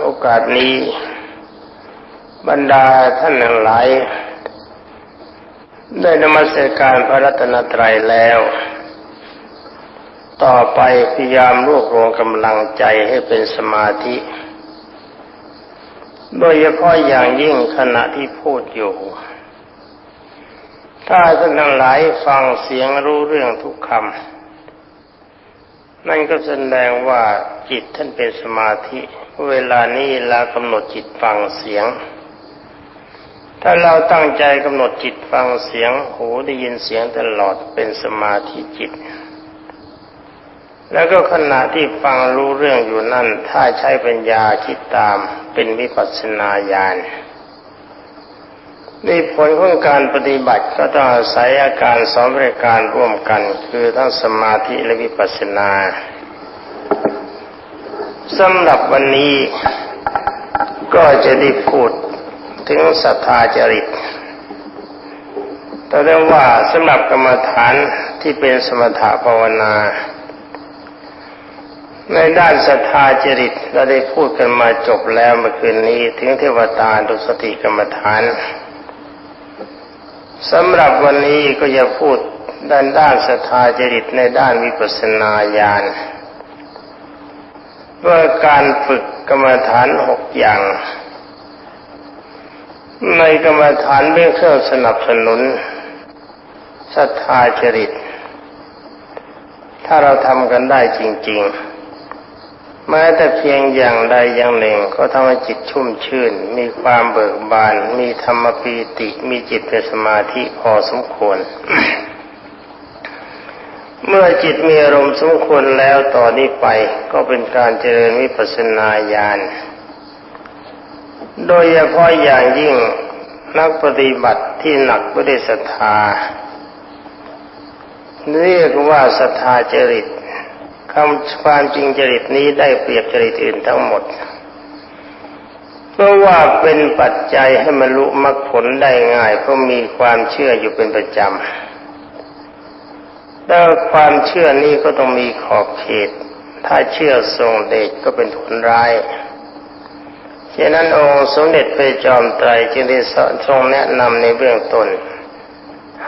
โอกาสนี้ บรรดาท่านทั้งหลาย ได้นมัสการพระรัตนตรัยแล้ว ต่อไปพยายามรวบรวมกำลังใจให้เป็นสมาธิ โดยเฉพาะอย่างยิ่งขณะที่พูดอยู่ ถ้าท่านทั้งหลายฟังเสียงรู้เรื่องทุกคำ นั่นก็แสดงว่าจิตท่านเป็นสมาธิ เวลานี้เรากำหนดจิตฟังเสียง ถ้าเราตั้งใจกำหนดจิตฟังเสียง หูได้ยินเสียงตลอดเป็นสมาธิจิต แล้วก็ขณะที่ฟังรู้เรื่องอยู่นั่น ถ้าใช้ปัญญาคิดตามเป็นวิปัสสนาญาณ นผลของการปฏิบัติก็ต้องอาศัยอาการสองบริการร่วมกัน คือทั้งสมาธิและวิปัสสนาสำหรับวันนี้ก็จะได้พูดถึงศรัทธาจริตแต่ได้ว่าสำหรับกรรมฐานที่เป็นสมถะภาวนา ในด้านศรัทธาจริตเราได้พูดกันมาจบแล้วเมื่อคืนนี้ ถึงเทวตาดุสติกรรมฐาน สำหรับวันนี้ก็จะพูดด้านด้านศรัทธาจริตในด้านวิปัสสนาญาณว่าการฝึกกรรมฐานหกอย่าง ในกรรมฐานเป็นเครื่องสนับสนุนศรัทธาจริต ถ้าเราทำกันได้จริง ๆ แม้แต่เพียงอย่างใดอย่างหนึ่งก็ทำให้จิตชุ่มชื่น มีความเบิกบาน มีธรรมปีติ มีจิตเป็นสมาธิพอสมควร เมื่อจิตมีอารมณ์สมควรแล้วต่อนนี้ไปก็เป็นการเจริญวิปัสสนาญาณ โดยเฉพาะอย่างยิ่งนักปฏิบัติที่หนักไม่ได้ศรัทธาเรียกว่าศรัทธาจริต คำความจริงจริตนี้ได้เปรียบจริตอื่นทั้งหมด เพราะว่าเป็นปัจจัยให้มรรลุมรรคผลได้ง่ายเพราะมีความเชื่ออยู่เป็นประจำแต่ความเชื่อนี้ก็ต้องมีขอบเขต ถ้าเชื่อทรงเดชก็เป็นผลร้ายฉะนั้นองค์สมเด็จพระจอมไตรจึงได้ทรงแนะนำในเบื้องต้น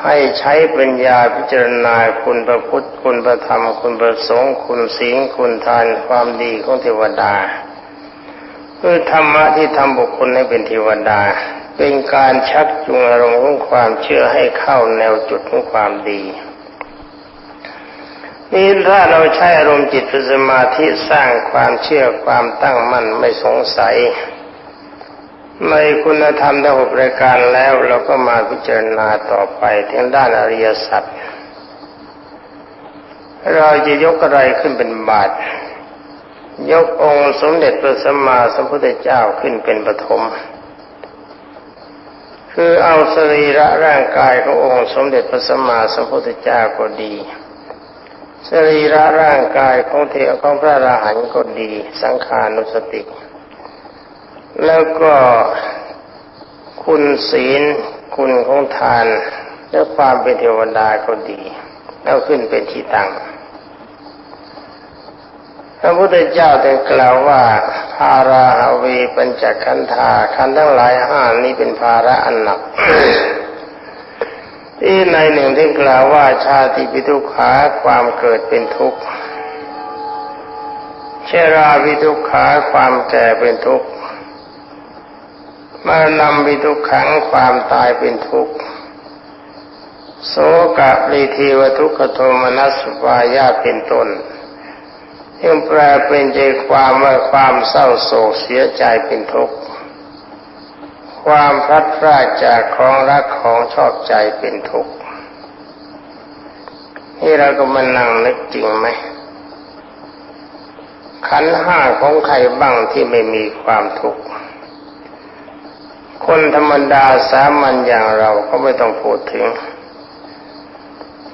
ให้ใช้ปัญญาพิจารณาคุณพระพุทธคุณพระธรรม คุณพระสงฆ์คุณศีลคุณทานความดีของเทวดาคือธรรมะที่ทำบุคคลให้เป็นเทวดา เป็นการชักจูงอารมณ์ของความเชื่อให้เข้าแนวจุดของความดีนี่ถ้าเราใช้อารมณ์จิตเป็นสมาธิสร้างความเชื่อความตั้งมั่นไม่สงสัย ในคุณธรรมทั้งหกรายการแล้วเราก็มาพิจารณาต่อไปถึงด้านอริยสัจเราจะยกอะไรขึ้นเป็นบาท ยกองค์สมเด็จพระสัมมาสัมพุทธเจ้าขึ้นเป็นปฐมคือเอาสรีระร่างกายขององค์สมเด็จพระสัมมาสัมพุทธเจ้าก็ดี สรีระร่างกายของเทวของพระราหันก็ดี สังขานุสติ แล้วก็คุณศีล คุณของทาน และความเป็นเทวดาก็ดี แล้วขึ้นเป็นที่ตั้งพระพุทธเจ้าได้กล่าวว่า ภาราหาวีปัญจขันธาขันทั้งหลายห้านี้เป็นภาระอันหนักที่ในหนึ่งที่กล่าวว่าชาติปิทุขาความเกิดเป็นทุกข์เชราวิทุขาความแก่เป็นทุกข์ มานำวิทุกขังความตายเป็นทุกข์โสกะลีทีวทุกขโทมนัสวายาเป็นต้นยังแปลเป็นใจความว่าความเศร้าโศกเสียใจเป็นทุกข์ความพลัดพรากจากของรักของชอบใจเป็นทุกข์นี่เราก็มานั่งนึกจริงไหมขันห้าของใครบ้างที่ไม่มีความทุกข์ คนธรรมดาสามัญอย่างเราก็ไม่ต้องพูดถึง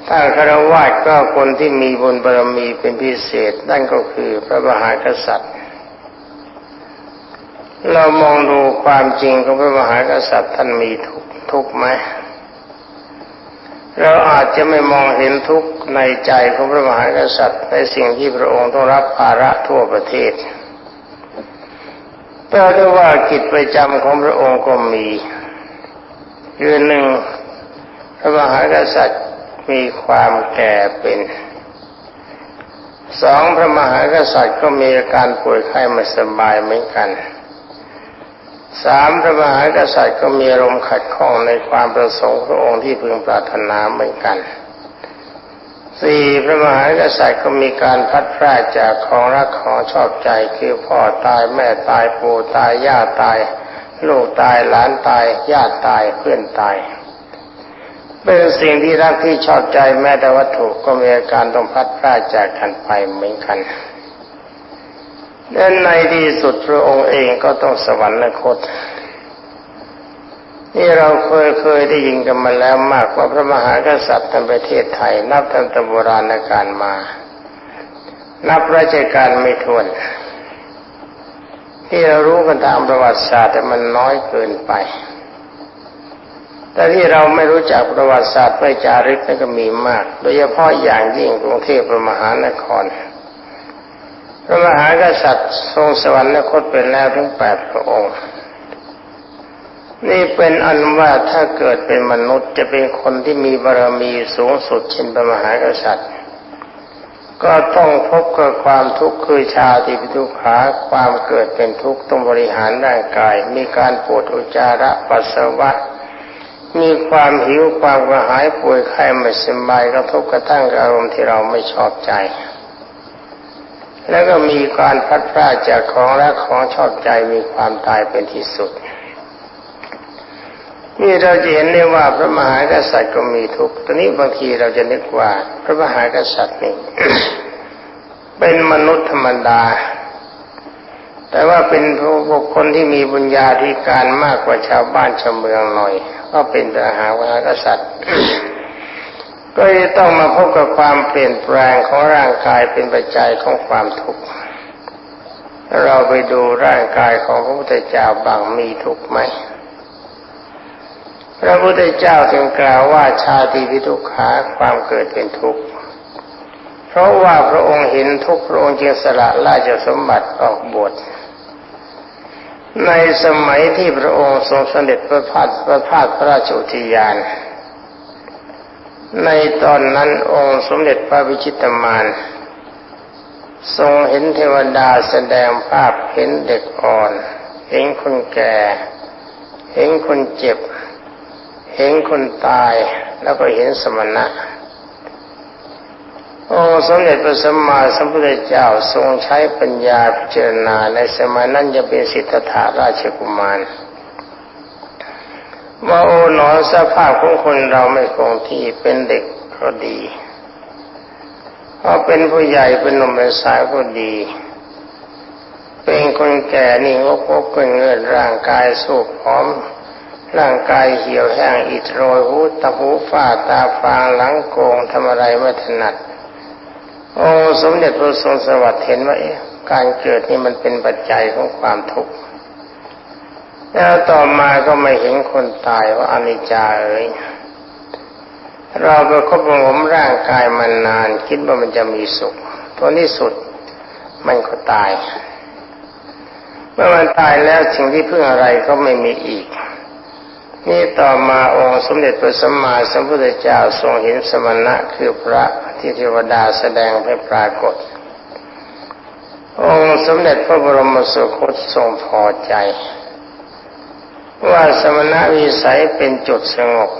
ถ้าคารวะก็คนที่มีบุญบารมีเป็นพิเศษ นั่นก็คือพระมหากษัตริย์ เรามองดูความจริงของพระมหากษัตริย์ท่านมีทุกทุกไหมเราอาจจะไม่มองเห็นทุกข์ในใจของพระมหากษัตริย์ในสิ่งที่พระองค์ต้องรับภาระทั่วประเทศ แต่ได้ว่ากิจประจำของพระองค์ก็มีคือหนึ่งพระมหากษัตริย์มีความแก่เป็นสองพระมหากษัตริย์ก็มีอาการป่วยไข้ไม่สบายเหมือนกันสามพระมหากษัตริย์ก็มีอารมณ์ขัดข้องในความประสงค์พระองค์ที่พึงปรารถนาเหมือนกัน สี่พระมหากษัตริย์ก็มีการพัดพรากจากของรักของชอบใจคือพ่อตายแม่ตายปู่ตายย่าตาย ลูกตายหลานตายญาติตายเพื่อนตาย เป็นสิ่งที่รักที่ชอบใจแม้แต่วัตถุก็มีอาการต้องพัดพรากจากกันไปเหมือนกันและในที่สุดพระองค์เองก็ต้องสวรรคต นี่เราเคยเคยได้ยินกันมาแล้วมากว่าพระมหากษัตริย์ในประเทศไทย นับตั้งแต่โบราณกาลมา นับราชการไม่ถ้วน ที่เรารู้กันตามประวัติศาสตร์แต่มันน้อยเกินไป แต่ที่เราไม่รู้จักประวัติศาสตร์ไม่จารึกนั่นก็มีมาก โดยเฉพาะอย่างยิ่งกรุงเทพพระมหานคร พระมหากษัตริย์ทรงสวรรคตเป็นแล้วถึงแปดพระองค์ นี่เป็นอันว่าถ้าเกิดเป็นมนุษย์จะเป็นคนที่มีบารมีสูงสุดเช่นพระมหากษัตริย์ ก็ต้องพบกับความทุกข์คือชาติปิทุขาความเกิดเป็นทุกข์ต้องบริหารร่างกาย มีการปวดอุจจาระปัสสาวะ มีความหิวความกระหายป่วยไข้ไม่สบายกระทบกระทั่งอารมณ์ที่เราไม่ชอบใจแล้วก็มีการพัดพลาดจากของและของชอบใจมีความตายเป็นที่สุด นี่เราจะเห็นได้ว่าพระมหากษัตริย์ก็มีทุกข์ตอนนี้บางทีเราจะนึกว่า พระมหากษัตริย์นี่เป็นมนุษย์ธรรมดา แต่ว่าเป็นบุคคลที่มีบุญญาธิการมากกว่าชาวบ้านชาวเมืองหน่อย ก็เป็นทหารมหากษัตริย์ ก็จะต้องมาพบกับความเปลี่ยนแปลงของร่างกายเป็นปัจจัยของความทุกข์เราไปดูร่างกายของพระพุทธเจ้าบางมีทุกข์ไหม พระพุทธเจ้าจึงกล่าวว่าชาติพิทุกขาความเกิดเป็นทุกข์เพราะว่าพระองค์เห็นทุกพระองค์จึงสละราชสมบัติออกบวชในสมัยที่พระองค์ทรงเสด็จประพาสประพาสพระราชอุทยาน ในตอนนั้นองค์สมเด็จพระวิชิตมาน ทรงเห็นเทวดาแสดงภาพเห็นเด็กอ่อน เห็นคนแก่ เห็นคนเจ็บ เห็นคนตายแล้วก็เห็นสมณะองค์สมเด็จพระสัมมาสัมพุทธเจ้าทรงใช้ปัญญาพิจารณาในสมัยนั้นจะเป็นสิทธัตถาราชกุมารว่าโอ๋หนอสภาพของคนเราไม่คงที่เป็นเด็กก็ดีพอเป็นผู้ใหญ่เป็นหนุ่มเป็นสาวก็ดี เป็นคนแก่นี่งกงกเงินร่างกายสูบผอม ร่างกายเหี่ยวแห้งอิดโรยหูตาหูฝ้าตาฟางหลังโกงทำอะไรไม่ถนัดโอ้สมเด็จพระทรงสวัสดิ์เห็นว่าการเกิดนี่มันเป็นปัจจัยของความทุกข์แล้วต่อมาก็ไม่เห็นคนตายว่าอนิจจาเอ้ยเราไปคบผมร่างกายมันนาน คิดว่ามันจะมีสุขตัวนี้สุดมันก็ตาย เมื่อมันตายแล้วสิ่งที่พึ่งอะไรก็ไม่มีอีก นี่ต่อมาองค์สมเด็จพระสัมมาสัมพุทธเจ้าทรงเห็นสมณะคือพระที่เทวดาแสดงให้ปรากฏ องค์สมเด็จพระบรมสุคตทรงพอใจ ว่าสมณะวิสัยเป็นจุดสงบ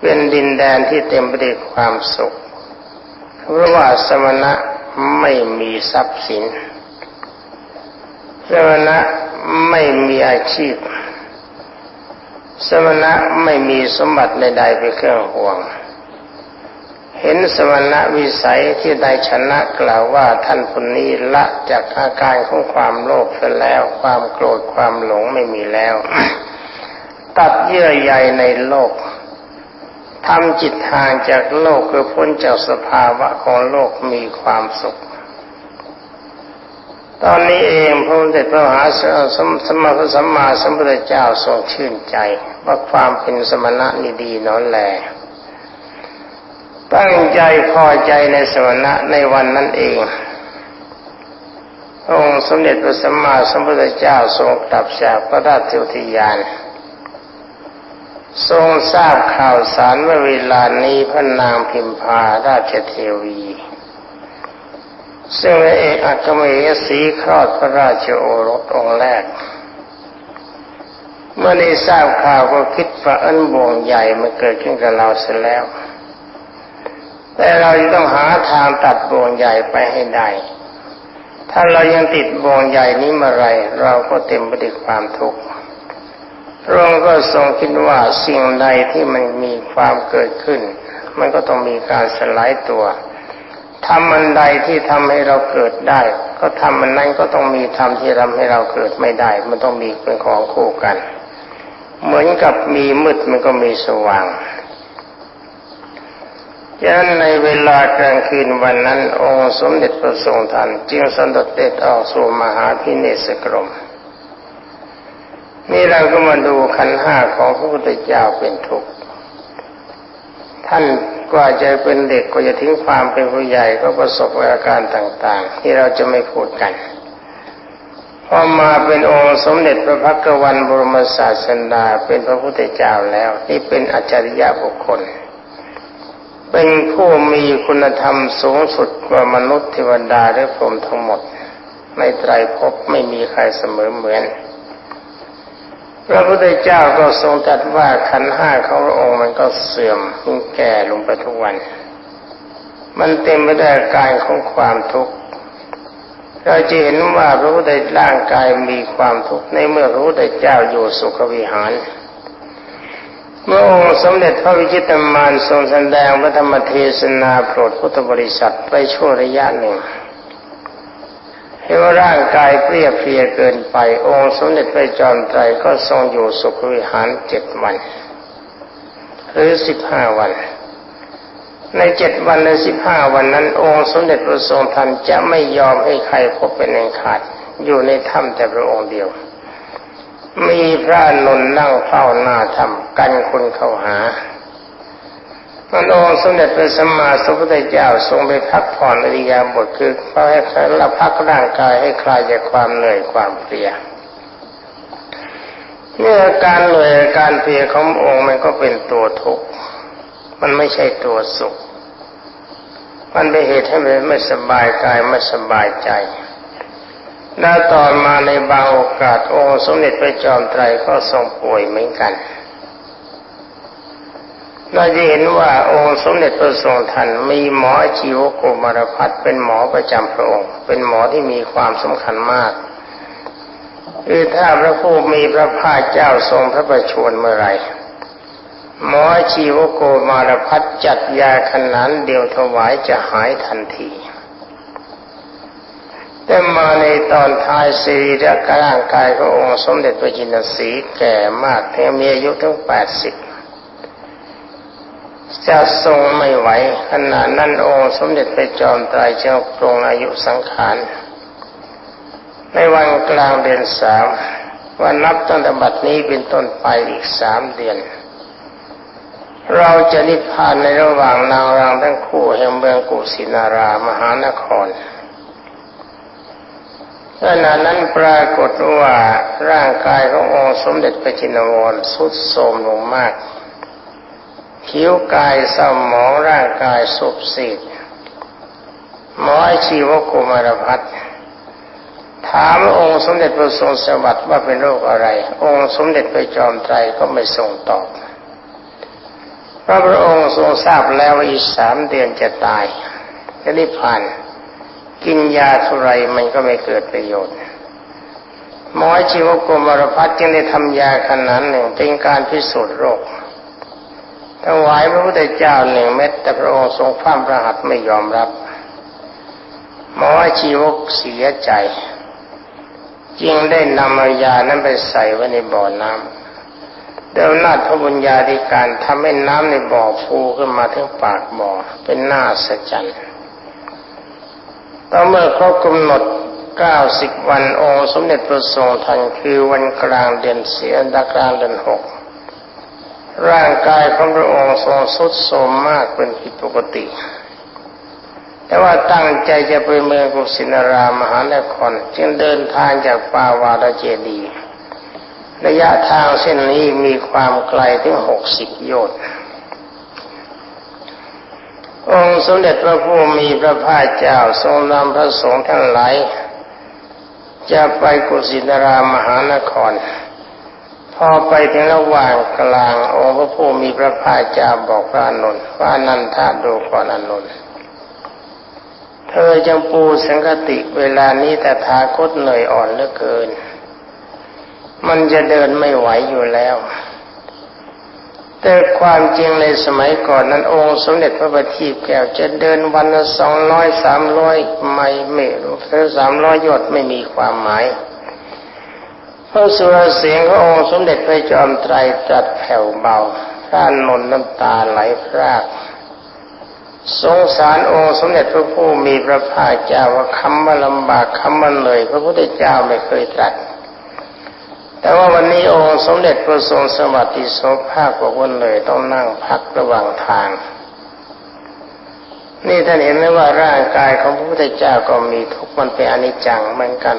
เป็นดินแดนที่เต็มไปด้วยความสุข เพราะว่าสมณะไม่มีทรัพย์สิน สมณะไม่มีอาชีพ สมณะไม่มีสมบัติใดๆเป็นเครื่องห่วง เห็นสมณะวิสัยที่ได้ชนะกล่าวว่าท่านคนนี้ละจากอาการของความโลภไปแล้ว ความโกรธความหลงไม่มีแล้ว ตัดเยื่อใยในโลกทำจิตห่างจากโลกคือพ้นจากสภาวะของโลกมีความสุข ตอนนี้เองพระเดชพระมหาสมสมาสัมมาสัมพุทธเจ้าทรงชื่นใจว่าความเป็นสมณะนี่ดีนอนแลตั้งใจพอใจในสมณะในวันนั้นเององค์สมเด็จพระสัมมาสัมพุทธเจ้าทรงกลับจากพระราชอุทยาน ทรงทราบข่าวสารว่าเวลานี้พระนางพิมพาราชเทวี ซึ่งเป็นเอกอัคมเหสีคลอดพระราชโอรสองค์แรก เมื่อได้ทราบข่าวก็คิดว่าอันบ่วงใหญ่มันเกิดขึ้นกับเราเสียแล้ว แต่เราจะต้องหาทางตัดบ่วงใหญ่ไปให้ได้ ถ้าเรายังติดบ่วงใหญ่นี้มื่อไร เราก็เต็มไปด้วยความทุกข์พระองค์ก็ทรงคิดว่าสิ่งใดที่มันมีความเกิดขึ้น มันก็ต้องมีการสลายตัว ทำมันใดที่ทำให้เราเกิดได้ ก็ทำมันนั้นก็ต้องมีทำที่ทำให้เราเกิดไม่ได้ มันต้องมีเป็นของคู่กัน เหมือนกับมีมืดมันก็มีสว่างฉะนั้นในเวลากลางคืนวันนั้น องค์สมเด็จพระทรงทันจึงสนดเด็จออกสู่มหาพิเนศกรม นี่เราก็มาดูขันห้าของพระพุทธเจ้าเป็นทุกข์ท่าน กว่าจะเป็นเด็กกว่าจะทิ้งความเป็นผู้ใหญ่ก็ประสบอาการต่าง ๆ ที่เราจะไม่พูดกันพอมาเป็นองค์สมเด็จพระพักวันบรมศาสดาเป็นพระพุทธเจ้าแล้ว นี่เป็นอัจฉริยะบุคคล เป็นผู้มีคุณธรรมสูงสุดกว่ามนุษย์เทวดาและพรหมทั้งหมด ในไตรภพไม่มีใครเสมอเหมือน พระพุทธเจ้าก็ทรงตรัสว่าขันห้าของพระองค์มันก็เสื่อมมันแก่ลงไปทุกวัน มันเต็มไปด้วยอาการของความทุกข์เราจะเห็นว่าพระพุทธร่างกายมีความทุกข์ในเมื่อพระพุทธเจ้าอยู่สุขวิหาร เมื่อองค์สมเด็จพระวิชิตมารทรงแสดงพระธรรมเทศนาโปรดพุทธบริษัทไปช่วระยะหนึ่ง เห็นว่าร่างกายเปรี้ยเพลียเกินไป องค์สมเด็จพระจอมไตรก็ทรงอยู่สุขวิหารเจ็ดวันหรือสิบห้าวัน ในเจ็ดวันในสิบห้าวันนั้น องค์สมเด็จพระทรงทันจะไม่ยอมให้ใครพบเป็นอันขาด อยู่ในถ้ำแต่พระองค์เดียว มีพระนนนั่งเฝ้าหน้าถ้ำกันคนเข้าหา พระองค์สมเด็จพระสัมมาสัมพุทธเจ้าทรงไปพักผ่อนอริยาบทคือเพื่อให้เราพักร่างกายให้คลายจากความเหนื่อยความเพลียเมื่อการเหนื่อยการเพลียขององค์มันก็เป็นตัวทุกข์มันไม่ใช่ตัวสุข มันเป็นเหตุให้ไม่สบายกายไม่สบายใจแล้วต่อมาในบางโอกาสองค์สมเด็จพระจอมไตรก็ทรงป่วยเหมือนกัน เราจะเห็นว่าองค์สมเด็จพระทรงทันมีหมอชีวโกมารพัฒเป็นหมอประจำพระองค์ เป็นหมอที่มีความสำคัญมากคือถ้าพระผู้มีพระภาคเจ้าทรงพระประชวรเมื่อไรหมอชีวโกมารพัฒจัดยาขนานเดียวถวายจะหายทันที แต่มาในตอนท้ายสีระร่างกายขององค์สมเด็จพระจินสีแก่มากแถมมีอายุถึงแปดสิบ จะทรงไม่ไหวขณะนั้นองค์สมเด็จพระจอมไตรเจ้าปรงอายุสังขาร ในวันกลางเดือนสามวันนับตั้งแต่บัดนี้เป็นต้นไปอีกสามเดือน เราจะนิพพานในระหว่างนางรังทั้งคู่แห่งเมืองกุสินารามหานครขณะนั้นปรากฏว่าร่างกายขององค์สมเด็จพระจินวรสุดโทรมลงมาก ผิวกายเศร้าหมองร่างกายสุบสีดหมอชีวกุมารพัฒถามองค์สมเด็จพระทรงสวัสดิ์ว่าเป็นโรคอะไร องค์สมเด็จพระจอมไตรก็ไม่ทรงตอบพระพระองค์ทรงทราบแล้วว่าอีกสามเดือนจะตายจะนิพพาน กินยาเท่าไรมันก็ไม่เกิดประโยชน์หมอชีวกรมรพัฒจึงได้ทำยาขนาดหนึ่งเป็นการพิสูจน์โรค ถวายพระพุทธเจ้าหนึ่งเม็ดแต่พระองค์ทรงฟ้ามพระหัตไม่ยอมรับหมอชีวกเสียใจ จึงได้นำอายานั้นไปใส่ไว้ในบ่อน้ำเดิมนาถพระบุญญาธิการทำให้น้ำในบ่อฟูขึ้นมาถึงปากบ่อเป็นหน้าสัจจันทร์ต่อเมื่อครบกำหนดเก้าสิบวันองค์สมเด็จพระทรงทันคือวันกลางเดือนเสียดากลางเดือนหก ร่างกายของพระองค์ทรงสุดโทรมมากเป็นผิดปกติ แต่ว่าตั้งใจจะไปเมืองกุสินารามหานครจึงเดินทางจากปาวาราเจดี ระยะทางเส้นนี้มีความไกลถึงหกสิบโยชน์องค์สมเด็จพระผู้มีพระภาคเจ้าทรงนำพระสงฆ์ทั้งหลายจะไปกุสินารามหานคร พอไปถึงระหว่างกลางองค์พระผู้มีพระภาคเจ้าบอกพระอนุนว่านันทาดูก่อนอนุนเธอจงปูสังกติเวลานี้แต่ทาคตเหนื่อยอ่อนเหลือเกิน มันจะเดินไม่ไหวอยู่แล้ว แต่ความจริงในสมัยก่อนนั้นองค์สมเด็จพระบัณฑิตแก้วจะเดินวันละสองร้อยสามร้อยไม่ไม่รู้เธอสามร้อยยอดไม่มีความหมาย พราะสุรเสียงขององค์สมเด็จพระจอมไตรตรัสแผ่วเบาพระนนน้ำตาไหลพรากสงสารองค์สมเด็จพระผู้มีพระภาคเจ้าว่าคำว่าลำบากคำว่าเหนื่อยพระพุทธเจ้าไม่เคยตรัสแต่ว่าวันนี้องค์สมเด็จพระทรงสวัสดิโสภาคบอกว่าเหนื่อยต้องนั่งพักระหว่างทาง นี่ท่านเห็นไหมว่าร่างกายของพระพุทธเจ้าก็มีทุกข์มันเป็นอนิจจังเหมือนกัน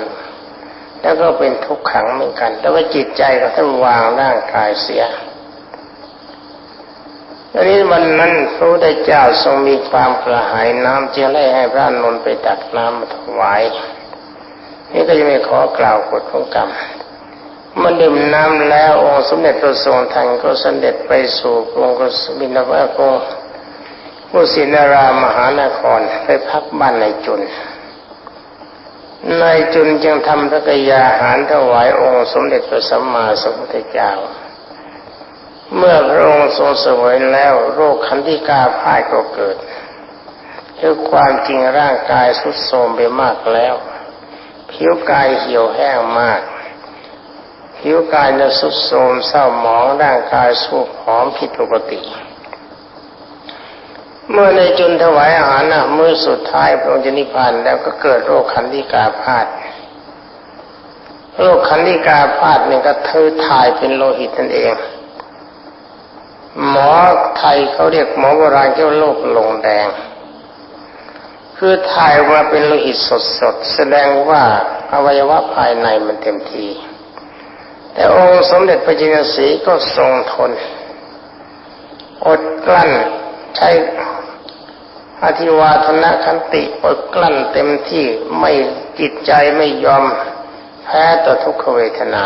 แล้วก็เป็นทุกขังเหมือนกัน แต่ว่าจิตใจก็ท่านวางร่างกายเสียอันนี้วันนั้นพระพุทธเจ้าทรงมีความกระหายน้ำจึงได้ให้พระนนท์ไปตักน้ำมาถวายนี่ก็จะไม่ขอกล่าวกฎของกรรมมันดื่มน้ำแล้วองค์สมเด็จพระทรงทันก็สเสด็จไปสู่กรุงกบินวากรุงกุสินารามมหานครไปพักบ้านในจุน นายจุนจึงทำพระกยาหารถวายองค์สมเด็จพระสัมมาสัมพุทธเจ้า เมื่อพระองค์ทรงสวยแล้วโรคคันธิกาพายก็เกิดคือความจริงร่างกายสุดโทรมไปมากแล้ว ผิวกายเหี่ยวแห้งมาก ผิวกายเนี่ยสุดโทรมเศร้าหมองร่างกายสูบหอมผิดปกติ เมื่อในจุนถวายอาหารนะมือสุดท้ายพระองค์จะนิพพานแล้วก็เกิดโรคคันธิกาพาดโรคคันธิกาพาดเนี่ยก็เธอถ่ายเป็นโลหิตนั่นเอง หมอไทยเขาเรียกหมอโบราณเรียกว่าโรคลงแดง คือถ่ายมาเป็นโลหิตสดๆแสดงว่าอวัยวะภายในมันเต็มที แต่องค์สมเด็จพระจินสีก็ทรงทน อดกลั้น ใช้อธิวาทนะคันติอดกลั้นเต็มที่ไม่จิตใจไม่ยอมแพ้ต่อทุกขเวทนา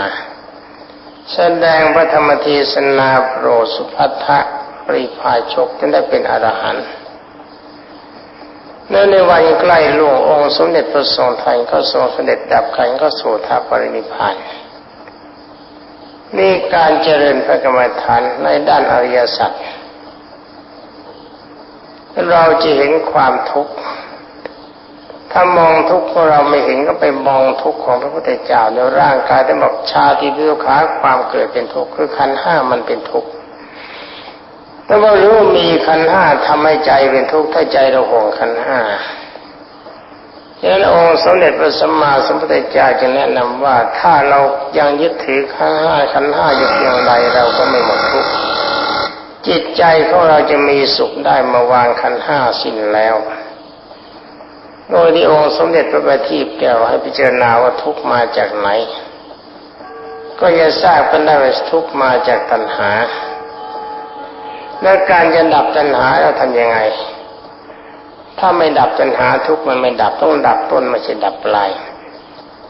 แสดงพระธรรมเทศนาโปรสุภัทะปริพาชกจนได้เป็นอรหันต์เนื่อในวันใกล้ล่วงองค์สมเด็จพระทรงทันก็ทรงเสด็จดับขันก็สู่ทาปรินิพพานนี่การเจริญพระกรรมฐานในด้านอริยสัจ เราจะเห็นความทุกข์ ถ้ามองทุกข์ของเราไม่เห็นก็ไปมองทุกข์ของพระพุทธเจ้าในร่างกายแต่บอกชาติพิวขาความเกิดเป็นทุกข์คือขันห้ามันเป็นทุกข์แต่ว่ารู้มีขันห้าทำให้ใจเป็นทุกข์ถ้าใจเราห่วงขันห้าฉะนั้นองค์สมเด็จพระสัมมาสัมพุทธเจ้าจะแนะนำว่าถ้าเรายังยึดถือขันห้าขันห้าอยู่เพียงใดเราก็ไม่หมดทุกข์ จิตใจของเราจะมีสุขได้มาวางขันห้าสิ้นแล้วโดยที่องค์สมเด็จพระบัณฑิตแก้วให้พิจารณาว่าทุกมาจากไหน ก็จะทราบกันได้ว่าทุกมาจากตัณหา และการจะดับตัณหาเราทำยังไง ถ้าไม่ดับตัณหาทุกมันไม่ดับต้องดับต้นไม่ใช่ดับปลาย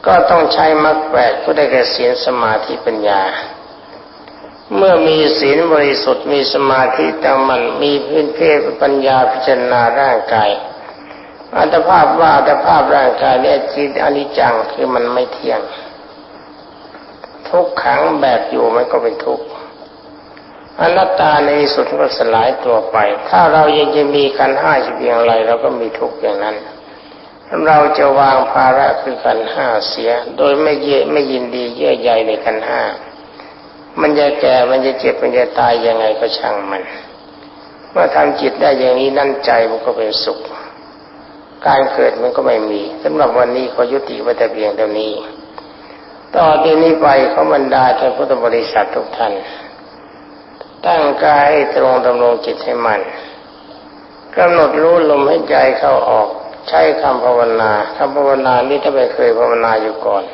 ก็ต้องใช้มรรคแปดก็ได้แก่ศีลสมาธิปัญญา เมื่อมีศีลบริสุทธิ์มีสมาธิตั้งมันมีพื้นเพปัญญาพิจารณาร่างกาย อัตภาพว่าอัตภาพร่างกายเนี่ยจิตอนิจจังคือมันไม่เที่ยง ทุกขังแบบอยู่มันก็เป็นทุกข์อนัตตาในสุดก็สลายตัวไป ถ้าเรายังจะมีขันห้าอยู่เพียงไรเราก็มีทุกข์อย่างนั้น เราจะวางภาระคือขันห้าเสีย โดยไม่เยไม่ยินดีเยื่อใยในขันห้า มันจะแก่ มันจะเจ็บ มันจะตายยังไงก็ช่างมัน เมื่อทำจิตได้อย่างนี้นั่นใจมันก็เป็นสุข การเกิดมันก็ไม่มีสำหรับวันนี้ขอยุติไว้แต่เพียงเท่านี้ต่อที่นี้ไปเขาบรรดาท่านพุทธบริษัททุกท่านตั้งกายให้ตรงดำรงจิตให้มันกำหนดรู้ลมให้ใจเข้าออก ใช้คำภาวนาคำภาวนานี้ถ้าไม่เคยภาวนาอยู่ก่อน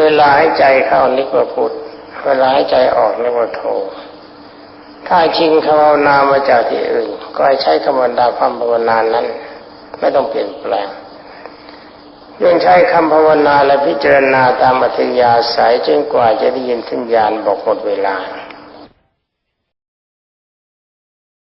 เวลาให้ใจเข้านึกว่าพุทธ เวลาให้ใจออกนึกว่าโทถ้าชิงคำภาวนามาจากที่อื่น ก็ใช้คำภาวนาคำภาวนานั้น ไม่ต้องเปลี่ยนแปลงยังใช้คำภาวนาและพิจารณาตามอัธยาศัยจนกว่าจะได้ยินสัญญาณบอกหมดเวลา